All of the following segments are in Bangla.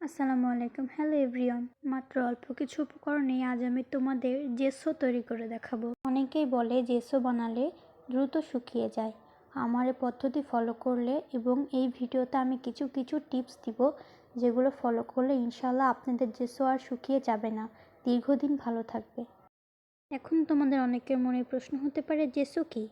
আসসালামু আলাইকুম। হ্যালো এভরিওয়ান মাত্র অল্প কিছু উপকরণে আজ আমি তোমাদের জেসো তৈরি করে দেখাবো। অনেকেই বলে জেসো বানালে দ্রুত শুকিয়ে যায়। আমার এই পদ্ধতি ফলো করলে এবং এই ভিডিওতে আমি কিছু কিছু টিপস দিব যেগুলো ফলো করলে ইনশাল্লাহ আপনাদের জেসো আর শুকিয়ে যাবে না। দীর্ঘদিন ভালো থাকবে। এখন তোমাদের অনেকের মনে প্রশ্ন হতে পারে, জেসো কি?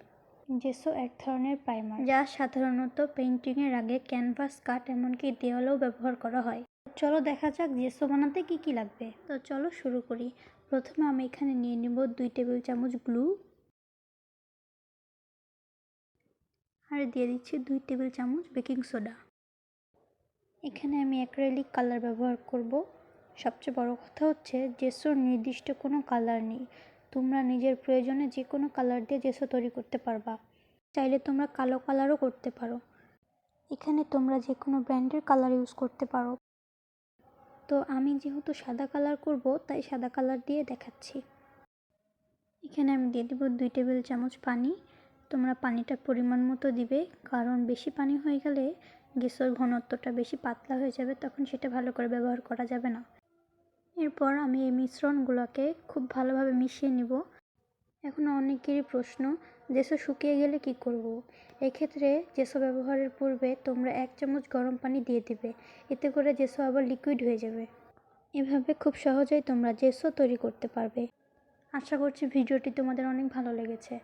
জেসো এক ধরনের প্রাইমার। যা সাধারণত পেন্টিংয়ের আগে ক্যানভাস কাট এমনকি দেওয়ালেও ব্যবহার করা হয়। চলো দেখা যাক জেসো বানাতে কি কি লাগবে। তো চলো শুরু করি। প্রথমে আমি এখানে নিয়ে নিব দুই টেবিল চামচ গ্লু। আর দিয়ে দিচ্ছি দুই টেবিল চামচ বেকিং সোডা। এখানে আমি অ্যাক্রেলিক কালার ব্যবহার করব। সবচেয়ে বড় কথা হচ্ছে জেসোর নির্দিষ্ট কোনো কালার নেই। তোমরা নিজের প্রয়োজনে যে কোনো কালার দিয়ে জেসো তৈরি করতে পারবা। চাইলে তোমরা কালো কালারও করতে পারো। এখানে তোমরা যে কোনো ব্র্যান্ডের কালার ইউজ করতে পারো। তো আমি যেহেতু সাদা কালার করব, তাই সাদা কালার দিয়ে দেখাচ্ছি। এখানে আমি দিয়ে দেবো দুই টেবিল চামচ পানি। তোমরা পানিটা পরিমাণ মতো দিবে, কারণ বেশি পানি হয়ে গেলে গ্যাসের ঘনত্বটা বেশি পাতলা হয়ে যাবে, তখন সেটা ভালো করে ব্যবহার করা যাবে না। এরপর আমি এই মিশ্রণগুলোকে খুব ভালোভাবে মিশিয়ে নিব। এখন অনেকেরই প্রশ্ন, জেসো শুকিয়ে গেলে কি করব। এক্ষেত্রে জেসো ব্যবহারের পূর্বে তোমরা এক চামচ গরম পানি দিয়ে দিবে, এতে করে জেসো আবার লিকুইড হয়ে যাবে। এভাবে খুব সহজেই তোমরা জেসো তৈরি করতে পারবে। আশা করছি ভিডিওটি তোমাদের অনেক ভালো লেগেছে।